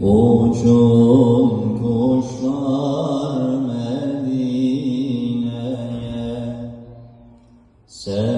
Uçun kuşlar Medine'ye. Sen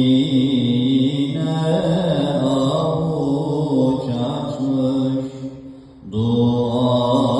Yine avuç açmış dua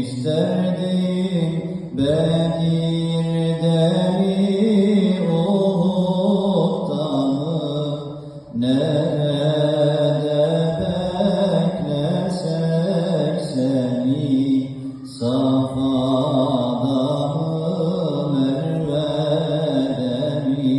isterdim Bedir'de mi Uhud'da mı Nerede beklesek seni Safa'da mı Merve'de mi